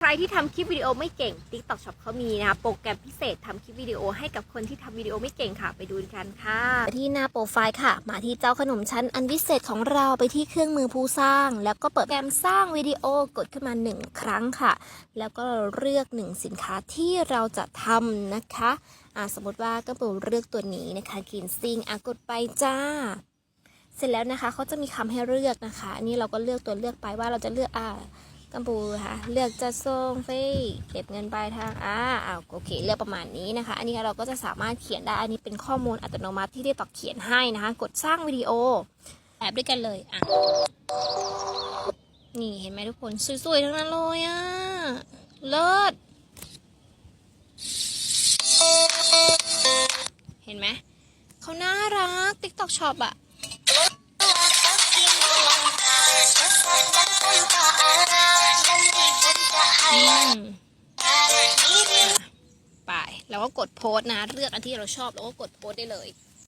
ใครที่ทำคลิปวิดีโอไม่เก่ง TikTok Shop เขามีนะคะโปรแกรมพิเศษทำคลิปวิดีโอให้กับคนที่ทำวิดีโอไม่เก่งค่ะ ไปดูกันค่ะ ที่หน้าโปรไฟล์ค่ะ มาที่เจ้าขนมชั้นอันพิเศษของเราไปที่เครื่องมือผู้สร้าง แล้วก็เปิดแกรมสร้างวิดีโอกดขึ้นมา 1 ครั้งค่ะ แล้วก็เลือก 1 สินค้าที่เราจะทำนะคะอ่าสมมติว่าก็ปูเลือกตัวนี้นะคะกินซิงอะกดไปจ้า เสร็จแล้วนะคะเขาจะมีคำให้เลือกนะคะอันนี่เราก็เลือกตัวเลือกไปว่าเราจะเลือกอ่า กัมพูค่ะ เลือกจะส่งฟรีเก็บเงินปลายทางอ่าอ้าวโอเค เลือกประมาณนี้นะคะ อันนี้เราก็จะสามารถเขียนได้ อันนี้เป็นข้อมูลอัตโนมัติที่ได้ตอกเขียนให้นะคะ กดสร้างวิดีโอแอบด้วยกันเลยอะนี่เห็นไหมทุกคน สวยๆ ทั้งนั้นเลยอะ เลิศ เห็นไหม เขาน่ารัก TikTok Shop อะ แล้วก็กดโพสต์นะ เลือกอันที่เราชอบแล้วก็กดโพสต์ได้เลย